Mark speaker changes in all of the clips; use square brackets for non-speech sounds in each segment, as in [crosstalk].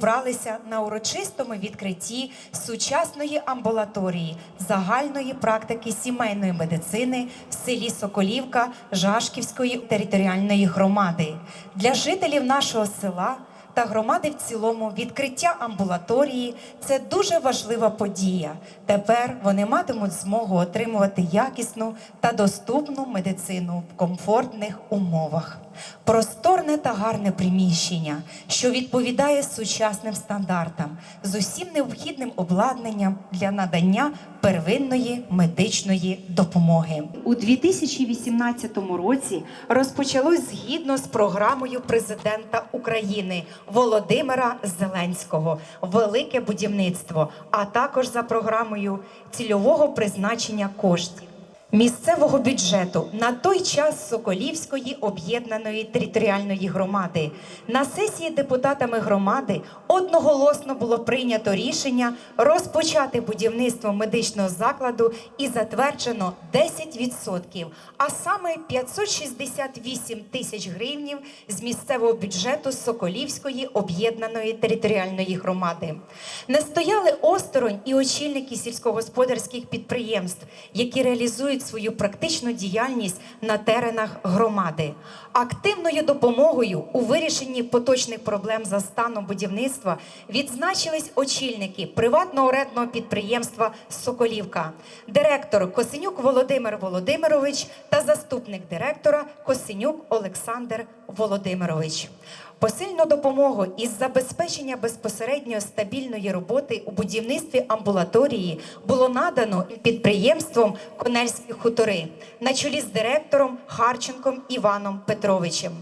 Speaker 1: Зібралися на урочистому відкритті сучасної амбулаторії загальної практики сімейної медицини в селі Соколівка Жашківської територіальної громади. Для жителів нашого села та громади в цілому відкриття амбулаторії це дуже важлива подія. Тепер вони матимуть змогу отримувати якісну та доступну медицину в комфортних умовах. Просторне та гарне приміщення, що відповідає сучасним стандартам, з усім необхідним обладнанням для надання первинної медичної допомоги. У 2018 році розпочалось згідно з програмою президента України Володимира Зеленського Велике будівництво, а також за програмою цільового призначення коштів. Місцевого бюджету на той час Соколівської об'єднаної територіальної громади на сесії депутатами громади одноголосно було прийнято рішення розпочати будівництво медичного закладу і затверджено 10%, а саме 568 тисяч гривнів з місцевого бюджету Соколівської об'єднаної територіальної громади. Не стояли осторонь і очільники сільськогосподарських підприємств, які реалізують свою практичну діяльність на теренах громади. Активною допомогою у вирішенні поточних проблем за станом будівництва відзначились очільники приватного рентного підприємства Соколівка, директор Косинюк Володимир Володимирович та заступник директора Косинюк Олександр Володимирович. Посильну допомогу із забезпечення безпосередньо стабільної роботи у будівництві амбулаторії було надано підприємством Конельські хутори на чолі з директором Харченком Іваном Петровичем.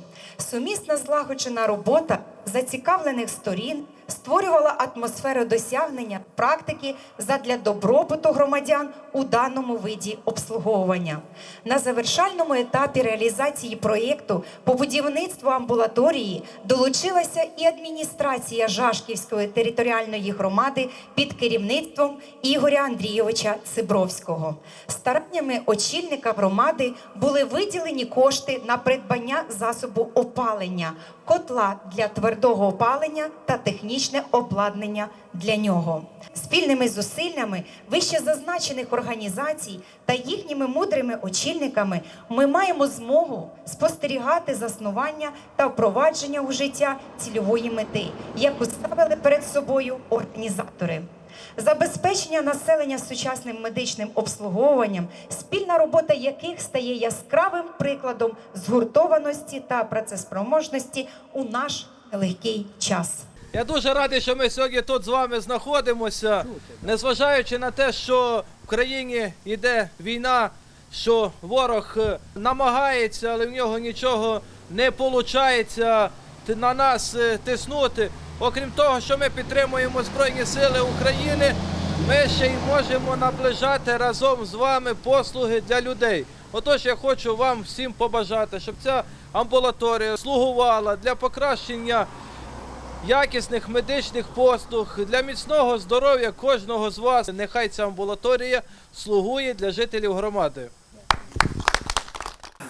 Speaker 1: Сумісна злагоджена робота зацікавлених сторін створювала атмосферу досягнення практики задля добробуту громадян у даному виді обслуговування. На завершальному етапі реалізації проєкту по будівництву амбулаторії долучилася і адміністрація Жашківської територіальної громади під керівництвом Ігоря Андрійовича Цибровського. Стараннями очільника громади були виділені кошти на придбання засобу опалення, котла для твердого опалення та технічне обладнання для нього. Спільними зусиллями вище зазначених організацій та їхніми мудрими очільниками ми маємо змогу спостерігати заснування та впровадження у життя цільової мети, яку ставили перед собою організатори. Забезпечення населення сучасним медичним обслуговуванням, спільна робота яких стає яскравим прикладом згуртованості та працеспроможності у наш нелегкий час.
Speaker 2: Я дуже радий, що ми сьогодні тут з вами знаходимося, незважаючи на те, що в країні йде війна, що ворог е, намагається, але в нього нічого не виходить на нас е, тиснути. Окрім того, що ми підтримуємо Збройні Сили України, ми ще й можемо наближати разом з вами послуги для людей. Отож, я хочу вам всім побажати, щоб ця амбулаторія слугувала для покращення якісних медичних послуг для міцного здоров'я кожного з вас. Нехай ця амбулаторія слугує для жителів громади.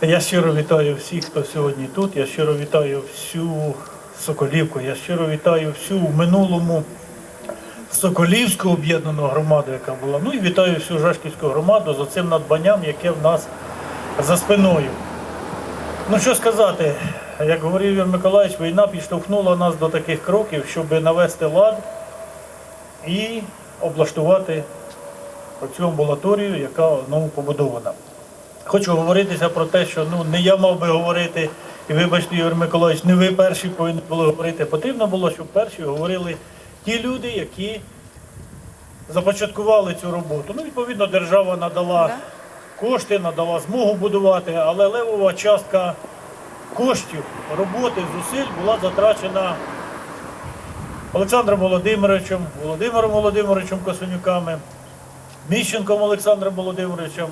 Speaker 3: Я щиро вітаю всіх, хто сьогодні тут. Я щиро вітаю всю Соколівку. Я щиро вітаю всю в минулому Соколівську об'єднану громаду, яка була. Ну і вітаю всю Жашківську громаду за цим надбанням, яке в нас за спиною. Ну що сказати, як говорив Ігор Миколаївич, війна підштовхнула нас до таких кроків, щоб навести лад і облаштувати цю амбулаторію, яка знову побудована. Хочу говоритися про те, що ну не я мав би говорити, і вибачте, Ігор Миколаївич, не ви перші повинні були говорити. Потрібно було, щоб перші говорили ті люди, які започаткували цю роботу. Ну, відповідно, держава надала кошти, надала змогу будувати, але левова частка коштів, роботи, зусиль була затрачена Олександром Володимировичем, Володимиром Володимировичем Косонюками, Міщенком Олександром Володимировичем.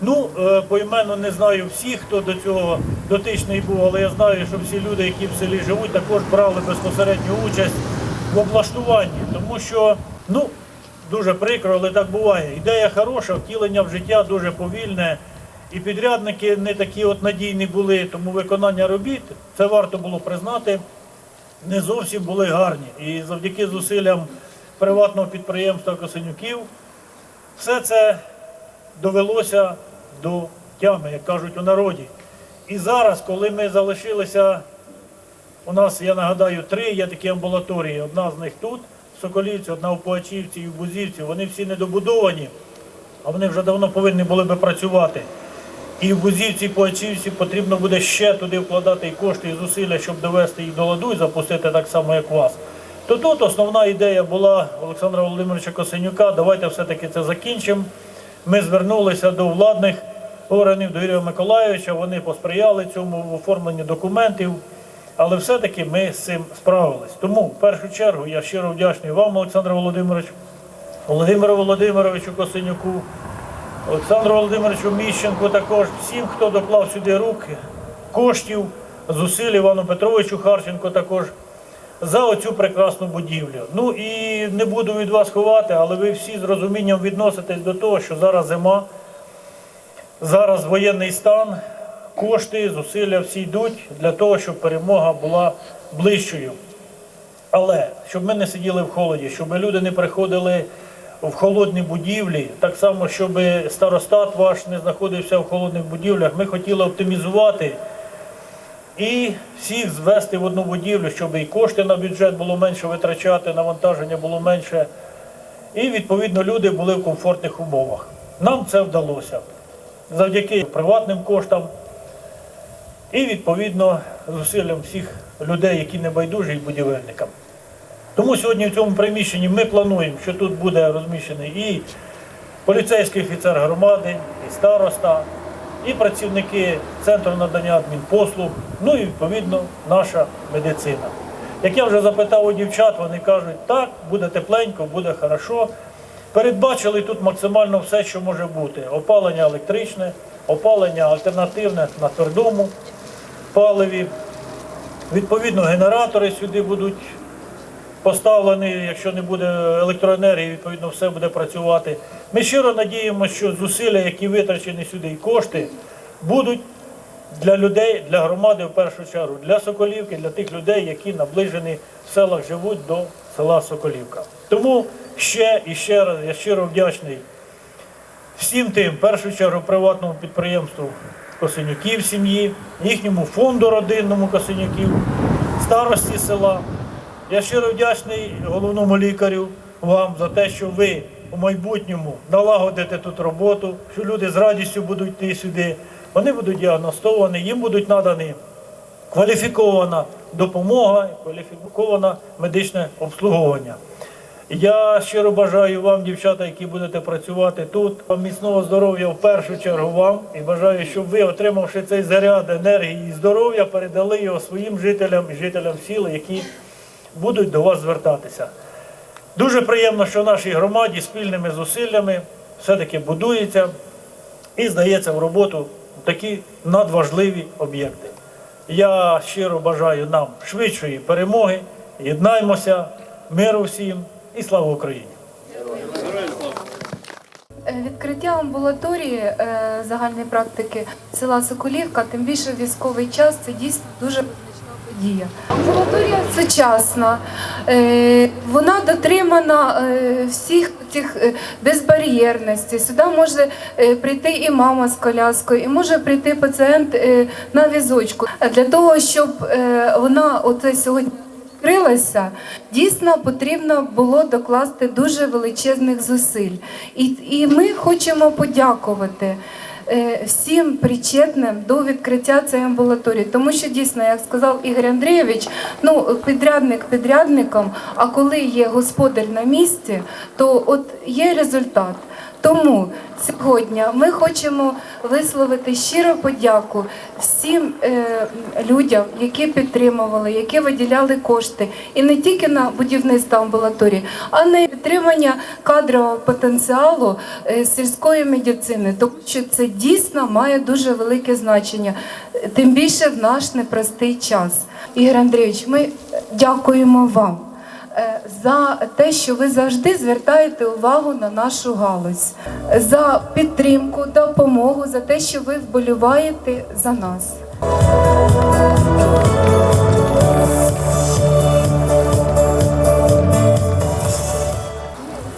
Speaker 3: Ну, е, поіменно не знаю всіх, хто до цього дотичний був, але я знаю, що всі люди, які в селі живуть, також брали безпосередню участь в облаштуванні. Тому що, ну, дуже прикро, але так буває. Ідея хороша, втілення в життя дуже повільне. І підрядники не такі от надійні були, тому виконання робіт це варто було признати. не зовсім були гарні. І завдяки зусиллям приватного підприємства Косинюків все це довелося до тями, як кажуть у народі. І зараз, коли ми залишилися, у нас, я нагадаю, три є такі амбулаторії. Одна з них тут, в Соколівці, одна в Поачівці і в Бузівці. Вони всі недобудовані, а вони вже давно повинні були би працювати. І в Бузівці, і Поачівці потрібно буде ще туди вкладати і кошти, і зусилля, щоб довести їх до ладу і запустити так само, як вас. То тут основна ідея була Олександра Володимировича Косенюка. Давайте все-таки це закінчимо. Ми звернулися до владних органів, до Юрія Миколайовича. Вони посприяли цьому в оформленні документів. Але все-таки ми з цим справились. Тому в першу чергу я щиро вдячний вам, Олександр Володимирович, Володимиру Володимировичу Косенюку, Олександру Володимировичу Міщенку також, всім, хто доклав сюди руки, коштів, зусиль Івану Петровичу Харченко також за оцю прекрасну будівлю. Ну і не буду від вас ховати, але ви всі з розумінням відноситесь до того, що зараз зима, зараз воєнний стан, кошти, зусилля всі йдуть для того, щоб перемога була ближчою. Але щоб ми не сиділи в холоді, щоб люди не приходили в холодні будівлі, так само, щоб старостат ваш не знаходився в холодних будівлях, ми хотіли оптимізувати і всіх звести в одну будівлю, щоб і кошти на бюджет було менше витрачати, навантаження було менше. І відповідно люди були в комфортних умовах. Нам це вдалося завдяки приватним коштам і відповідно зусиллям всіх людей, які не байдужі і будівельникам. Тому сьогодні в цьому приміщенні ми плануємо, що тут буде розміщений і поліцейський офіцер громади, і староста, і працівники центру надання адмінпослуг, ну і відповідно наша медицина. Як я вже запитав у дівчат, вони кажуть, так, буде тепленько, буде хорошо. Передбачили тут максимально все, що може бути. Опалення електричне, опалення альтернативне на твердому паливі. Відповідно, генератори сюди будуть поставлені, якщо не буде електроенергії, відповідно, все буде працювати. Ми щиро надіємося, що зусилля, які витрачені сюди, і кошти, будуть для людей, для громади в першу чергу, для Соколівки, для тих людей, які наближені в селах живуть до села Соколівка. Тому ще і ще раз я щиро вдячний всім тим, в першу чергу, приватному підприємству Косинюків сім'ї, їхньому фонду родинному Косинюків, старості села. Я щиро вдячний головному лікарю вам за те, що ви у майбутньому налагодите тут роботу, що люди з радістю будуть йти сюди. Вони будуть діагностовані, їм будуть надані кваліфікована допомога, кваліфіковане медичне обслуговування. Я щиро бажаю вам, дівчата, які будете працювати тут, міцного здоров'я в першу чергу вам і бажаю, щоб ви, отримавши цей заряд енергії і здоров'я, передали його своїм жителям і жителям сіл, які будуть до вас звертатися. Дуже приємно, що в нашій громаді спільними зусиллями все-таки будується і здається в роботу такі надважливі об'єкти. Я щиро бажаю нам швидшої перемоги, єднаймося, миру всім і слава Україні!
Speaker 4: Е, Відкриття амбулаторії е, загальної практики села Соколівка, тим більше в військовий час, це дійсно дуже подія. Амбулаторія сучасна, е, вона дотримана е, всіх цих е, безбар'єрності. Сюди може прийти і мама з коляскою, і може прийти пацієнт на візочку. Для того, щоб вона оце сьогодні відкрилася, дійсно потрібно було докласти дуже величезних зусиль. І, і ми хочемо подякувати. Е, Всім причетним до відкриття цієї амбулаторії, тому що дійсно, як сказав Ігор Андрійович, ну підрядник підрядником, а коли є господар на місці, то от є результат. Тому сьогодні ми хочемо висловити щиро подяку всім е, людям, які підтримували, які виділяли кошти, і не тільки на будівництво амбулаторії, а на підтримання кадрового потенціалу е, сільської медицини, тому що це дійсно має дуже велике значення, тим більше в наш непростий час. Ігор Андрійович, ми дякуємо вам Е, за те, що ви завжди звертаєте увагу на нашу галузь, за підтримку, допомогу, за те, що ви вболіваєте за нас.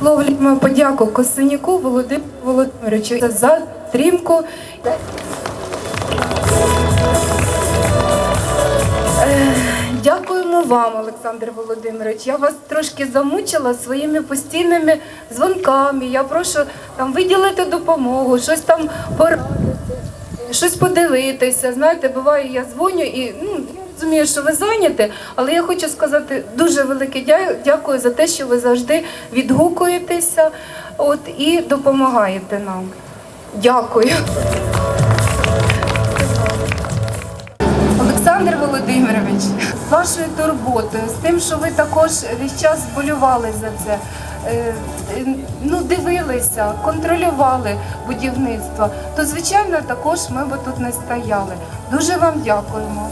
Speaker 4: Ловлять подяку Косиняку Володимиру Володимировичу за трімку. Вам, Олександр Володимирович. Я вас трошки замучила своїми постійними дзвонками. Я прошу там виділити допомогу, щось там порадити, щось подивитися. Знаєте, буває, я дзвоню і ну, я розумію, що ви зайняті, але я хочу сказати дуже велике дякую за те, що ви завжди відгукуєтеся от, і допомагаєте нам. Дякую. Олександр Володимирович, вашою турботою, з тим, що ви також весь час болювали за це, е, е, ну, дивилися, контролювали будівництво, то звичайно також ми би тут не стояли. Дуже вам дякуємо.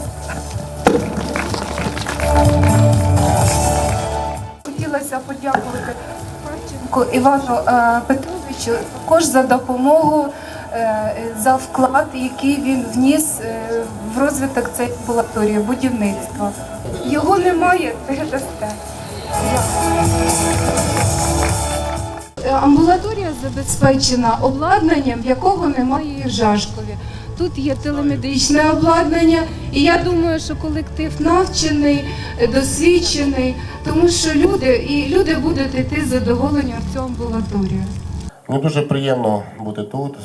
Speaker 4: Хотілося подякувати Івану е, Петровичу також за допомогу, за вклад, який він вніс е, в розвиток цієї амбулаторії, будівництва. Його немає, [laughs] передасте. Е, Амбулаторія забезпечена обладнанням, якого немає і в Жашкові. Тут є телемедичне обладнання, і я думаю, що колектив навчений, е, досвідчений, тому що люди і люди будуть йти з задоволенням в цю амбулаторію.
Speaker 5: Мені дуже приємно бути тут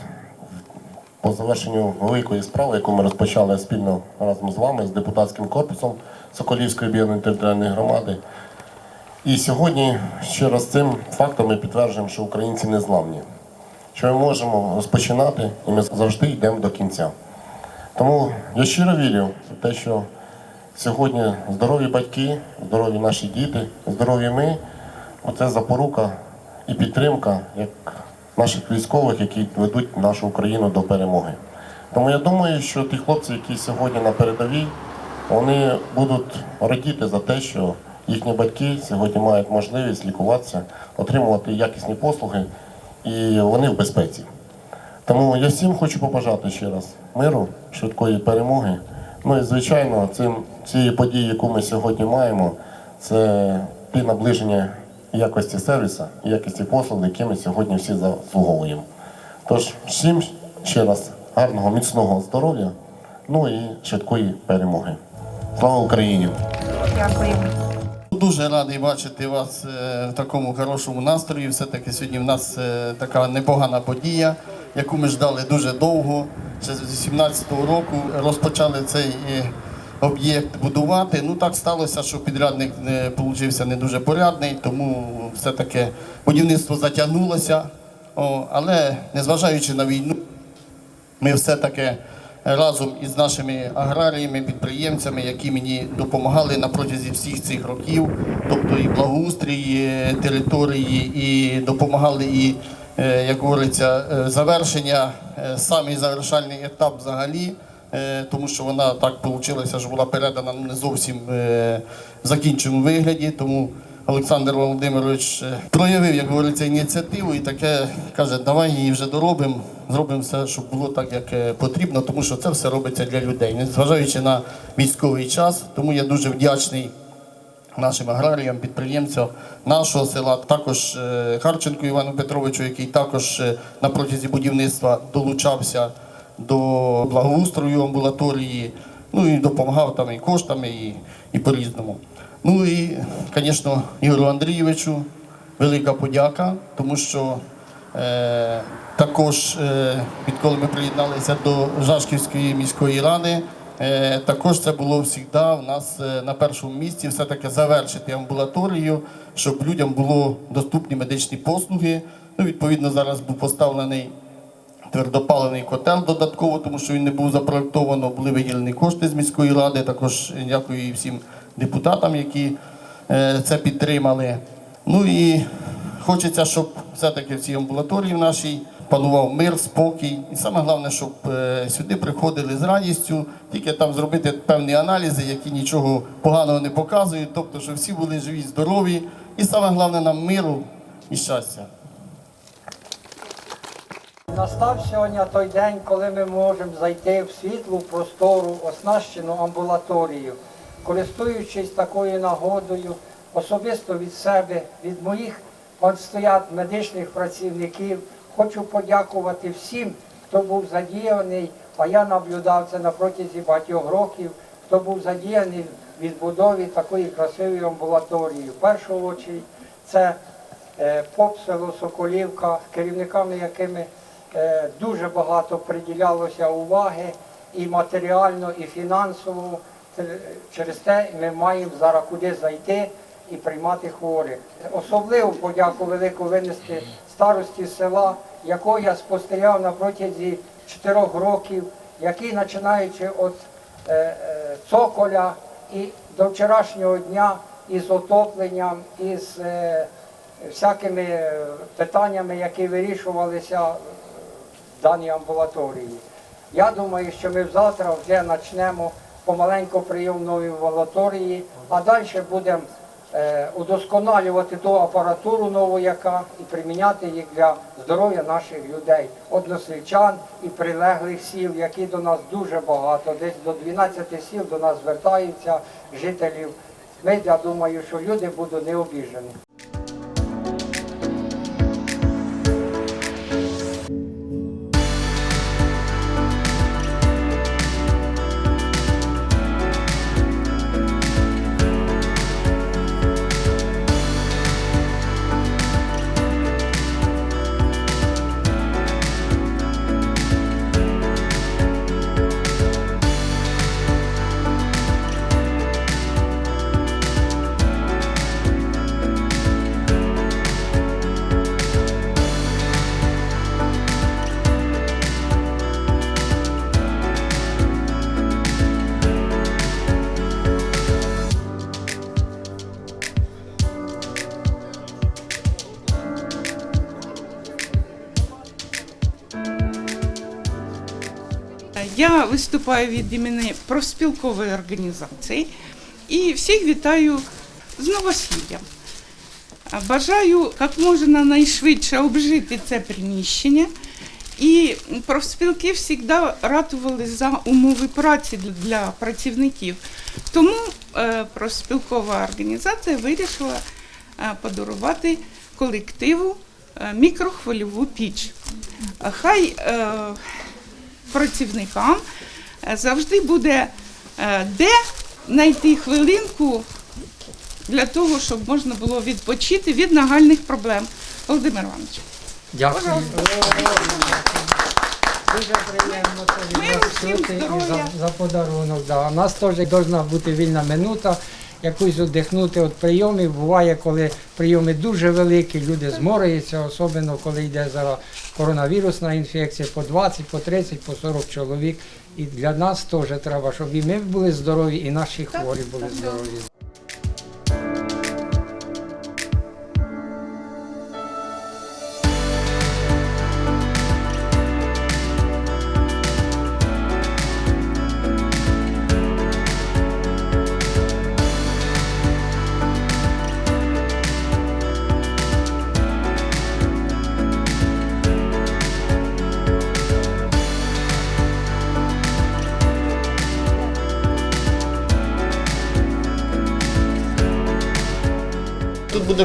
Speaker 5: по завершенню великої справи, яку ми розпочали спільно разом з вами, з депутатським корпусом Соколівської об'єднаної територіальної громади. І сьогодні ще раз цим фактом ми підтверджуємо, що українці не зламні, що ми можемо розпочинати і ми завжди йдемо до кінця. Тому я щиро вірю в те, що сьогодні здорові батьки, здорові наші діти, здорові ми оце запорука і підтримка як наших військових, які ведуть нашу Україну до перемоги. Тому я думаю, що ті хлопці, які сьогодні на передовій, вони будуть радіти за те, що їхні батьки сьогодні мають можливість лікуватися, отримувати якісні послуги, і вони в безпеці. Тому я всім хочу побажати ще раз миру, швидкої перемоги. Ну і звичайно, цим цією подією, яку ми сьогодні маємо, це ті наближення якості сервісу і якості послуг, які ми сьогодні всі заслуговуємо. Тож всім ще раз гарного, міцного здоров'я, ну і швидкої перемоги. Слава Україні!
Speaker 1: Дякуємо.
Speaker 6: Дуже радий бачити вас е, в такому хорошому настрої. Все-таки сьогодні в нас е, така непогана подія, яку ми ждали дуже довго. Ще з 2018 року розпочали цей е, об'єкт будувати. Ну так сталося, що підрядник не получився не дуже порядний, тому все-таки будівництво затягнулося. О, але незважаючи на війну, ми все-таки разом із нашими аграріями, підприємцями, які мені допомагали на протязі всіх цих років, тобто і благоустрій території, і допомагали і, е, як говориться, е, завершення, е, самий завершальний етап взагалі. Е, Тому що вона так вийшла, що була передана не зовсім е, в закінченому вигляді. Тому Олександр Володимирович е, проявив, як говориться, ініціативу і таке каже, давай її вже доробимо, зробимо все, щоб було так, як потрібно, тому що це все робиться для людей, незважаючи на військовий час. Тому я дуже вдячний нашим аграріям, підприємцям нашого села, також Харченку Івану Петровичу, який також на протязі будівництва долучався до благоустрою амбулаторії, ну і допомагав там і коштами, і, і по-різному. Ну і, звісно, Ігорю Андрійовичу велика подяка, тому що е, також, е, відколи ми приєдналися до Жашківської міської ради, е, також це було завжди в нас е, на першому місці все-таки завершити амбулаторію, щоб людям було доступні медичні послуги. Ну, відповідно, зараз був поставлений твердопаливний котел додатково, тому що він не був запроектовано, були виділені кошти з міської ради. Також дякую і всім депутатам, які е, це підтримали. Ну і хочеться, щоб все-таки в цій амбулаторії в нашій панував мир, спокій. І саме головне, щоб е, сюди приходили з радістю, тільки там зробити певні аналізи, які нічого поганого не показують, тобто, щоб всі були живі, здорові. І саме головне нам миру і щастя.
Speaker 7: Настав сьогодні той день, коли ми можемо зайти в світлу простору, оснащену амбулаторію. Користуючись такою нагодою, особисто від себе, від моїх от стоять медичних працівників. Хочу подякувати всім, хто був задіяний, а я наблюдав це на протязі багатьох років, хто був задіяний в відбудові такої красивої амбулаторії. В першу чергу це е, ПОП село Соколівка, керівниками якими дуже багато приділялося уваги і матеріально, і фінансово. Це- Через те ми маємо зараз куди зайти і приймати хворих. Особливу подяку велику винести старості села, якого я спостерігав на протязі чотирьох років, який починаючи від е, е, цоколя і до вчорашнього дня із отопленням, із е, всякими е, питаннями, які вирішувалися даній амбулаторії. Я думаю, що ми завтра вже почнемо помаленьку прийом нової амбулаторії, а далі будемо е, удосконалювати ту апаратуру нову, яка і приміняти їх для здоров'я наших людей, односельчан і прилеглих сіл, які до нас дуже багато, десь до 12 сіл до нас звертаються жителів. Ми, я думаю, що люди будуть не
Speaker 8: виступаю від імені профспілкової організації і всіх вітаю з новосіллям. Бажаю як можна найшвидше обжити це приміщення. І профспілки завжди ратували за умови праці для- працівників. Тому е, профспілкова організація вирішила е, подарувати колективу е, мікрохвильову піч. Хай працівникам е, завжди буде е, де знайти хвилинку для того, щоб можна було відпочити від нагальних проблем. Володимир Іванович.
Speaker 9: Дякую.
Speaker 7: Дуже приємно
Speaker 9: Чути за, за подарунок. Да. У нас теж повинна бути вільна минута, якусь віддихнути від прийомів. Буває, коли прийоми дуже великі, люди зморюються, особливо коли йде зараз коронавірусна інфекція по 20, по 30, по 40 чоловік. І для нас теж треба, щоб і ми були здорові, і наші хворі були здорові.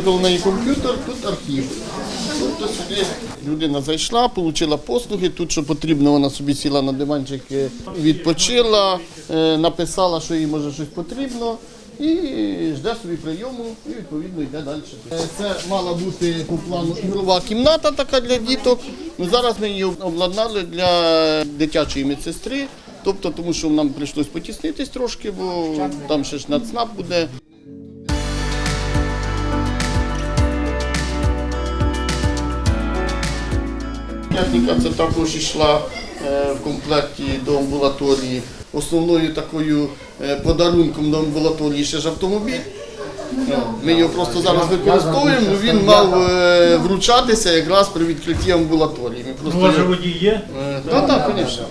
Speaker 6: Неї комп'ютер, тут архів. Тобто сюди людина зайшла, отримала послуги. Тут, що потрібно, вона собі сіла на диванчик, е, відпочила, е, написала, що їй може щось потрібно. І жде собі прийому, і відповідно йде далі. Е, Це мала бути по плану ігрова кімната така для діток. Ну, зараз ми її обладнали для дитячої медсестри. Тобто, тому що нам прийшлось потіснитись трошки, бо там ще ж нацнап буде. Техніка це також йшла е, в комплекті до амбулаторії. Основною такою е, подарунком до амбулаторії ще ж автомобіль. Е, Ми його просто зараз використовуємо. ну, Він мав е, вручатися якраз при відкритті амбулаторії. Ми просто
Speaker 3: вас же
Speaker 6: його-
Speaker 3: водій є?
Speaker 6: Е, Так, так, звісно.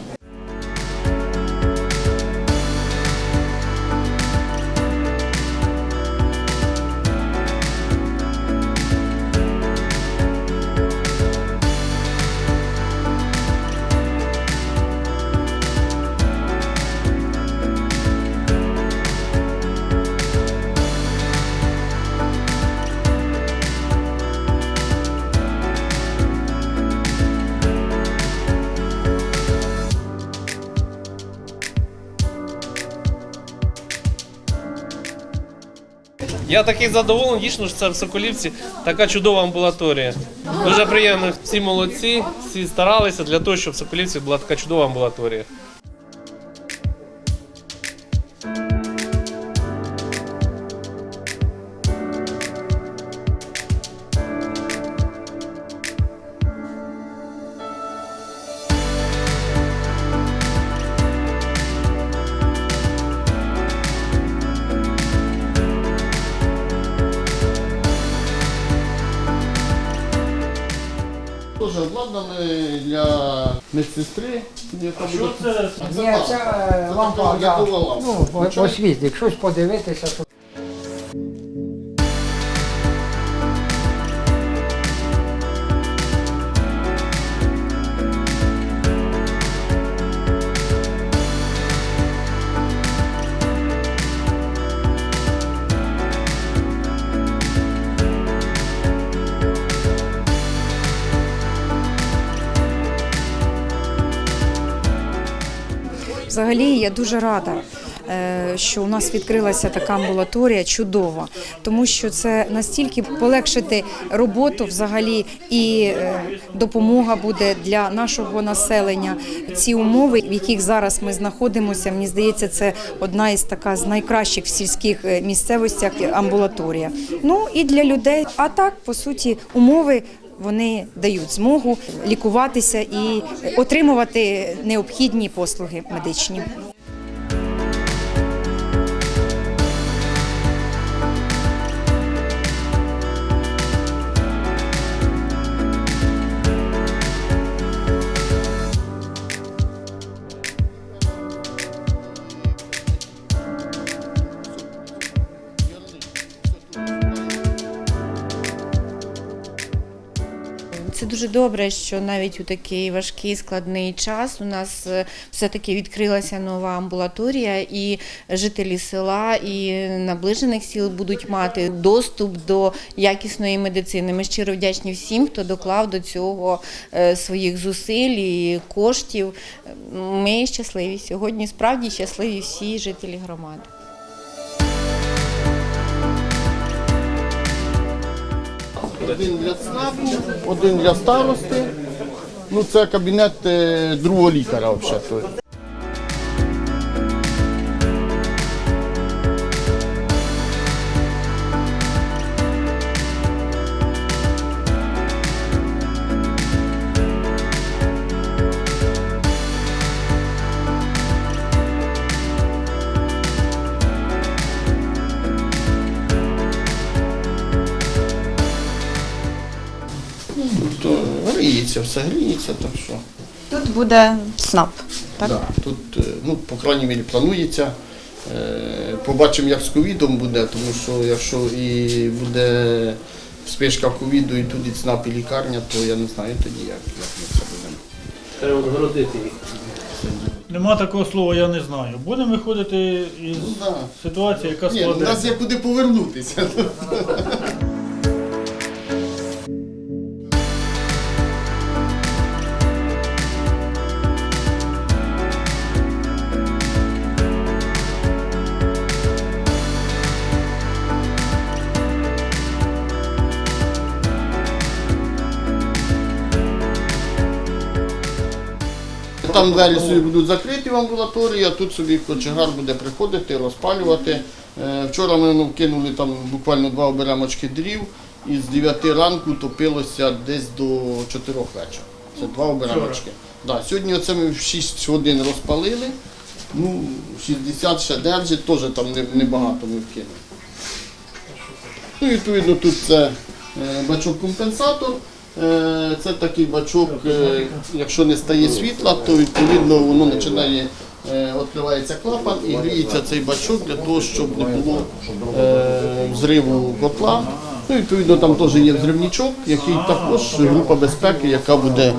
Speaker 10: Я такий задоволений, дійсно, що це в Соколівці така чудова амбулаторія. Дуже приємно, всі молодці, всі старалися для того, щоб в Соколівці була така чудова амбулаторія.
Speaker 6: Медсестри, яка буде.
Speaker 3: це?
Speaker 6: Ні, це лампа. лампа.
Speaker 9: Ну, о- освітлик, щось подивитися, то
Speaker 1: Взагалі я дуже рада, е, що у нас відкрилася така амбулаторія чудова, тому що це настільки полегшити роботу взагалі і е, допомога буде для нашого населення. Ці умови, в яких зараз ми знаходимося, мені здається, це одна із така з найкращих в сільських е, місцевостях амбулаторія. Ну і для людей. А так, по суті, умови. Вони дають змогу лікуватися і отримувати необхідні послуги медичні.
Speaker 11: Це дуже добре, що навіть у такий важкий складний час у нас е, все-таки відкрилася нова амбулаторія, і жителі села і наближених сіл будуть мати доступ до якісної медицини. Ми щиро вдячні всім, хто доклав до цього е, своїх зусиль і коштів. Ми щасливі сьогодні. Справді щасливі всі жителі громади.
Speaker 6: Один для ЦНАПу, один для старости. Ну, це кабінет е, другого лікаря взагалі. Все гріється, так що.
Speaker 11: Тут буде СНАП. Так?
Speaker 6: Да, тут, е, ну, по крайній мірі, планується. Е, Побачимо, як з ковідом буде, тому що якщо і буде спишка ковіду, і туди ЦНАП і лікарня, то я не знаю тоді, як, як ми це будемо.
Speaker 12: Треба відгородити їх.
Speaker 3: Нема такого слова, я не знаю. Будемо виходити із
Speaker 6: Ну, да.
Speaker 3: ситуації, яка
Speaker 6: Ні, ну, у нас є куди повернутися. [laughs] Там двері собі будуть закриті в амбулаторії, а тут собі кочегар буде приходити, розпалювати. Е, Вчора ми ну, кинули там буквально два оберемочки дрів, і з 9 ранку топилося десь до 4 вечора. Це два оберемочки. Да, сьогодні оце ми в 6 годин розпалили. Ну, 60 ще держить, теж там не- небагато ми вкинули. Ну, відповідно, тут це е, бачок-компенсатор. Е, Це такий бачок, е, якщо не стає світла, то відповідно воно починає, е, відкривається клапан і гріється цей бачок для того, щоб не було взриву котла. Ну, відповідно, там теж є взривничок, який також група безпеки, яка буде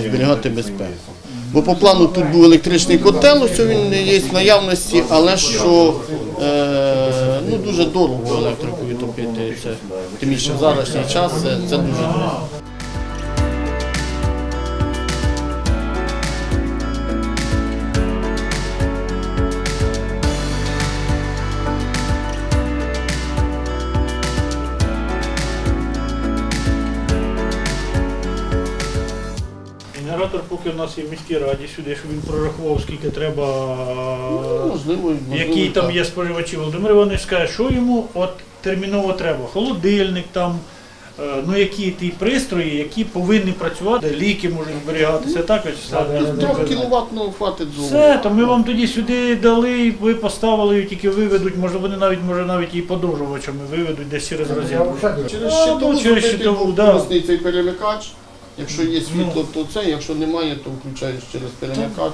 Speaker 6: зберігати безпеку. Бо по плану тут був електричний котел, ось він є в наявності, але що ну, дуже дорого електрикою топити. Це, тим більше в зараз час це, це дуже дорого.
Speaker 3: руки у нас є в міській раді сюди, щоб він прорахував, скільки треба,
Speaker 6: Ну, можливо, можливо,
Speaker 3: які там
Speaker 6: так.
Speaker 3: є споживачі. Володимир Іванович скаже, що йому от терміново треба. Холодильник там, е, ну які ті пристрої, які повинні працювати, ліки можуть зберігатися, так
Speaker 6: Трьох кіловат ну, хватить зовсім.
Speaker 3: Все, то ми вам тоді сюди дали, ви поставили, і тільки виведуть, може вони навіть може навіть і подовжувачами виведуть десь через розетку.
Speaker 6: Через щитову
Speaker 3: ну, через
Speaker 6: зробити
Speaker 3: щитову, да.
Speaker 6: простий цей перемикач. Якщо є світло, то це, якщо немає, то включаєш через перемикач.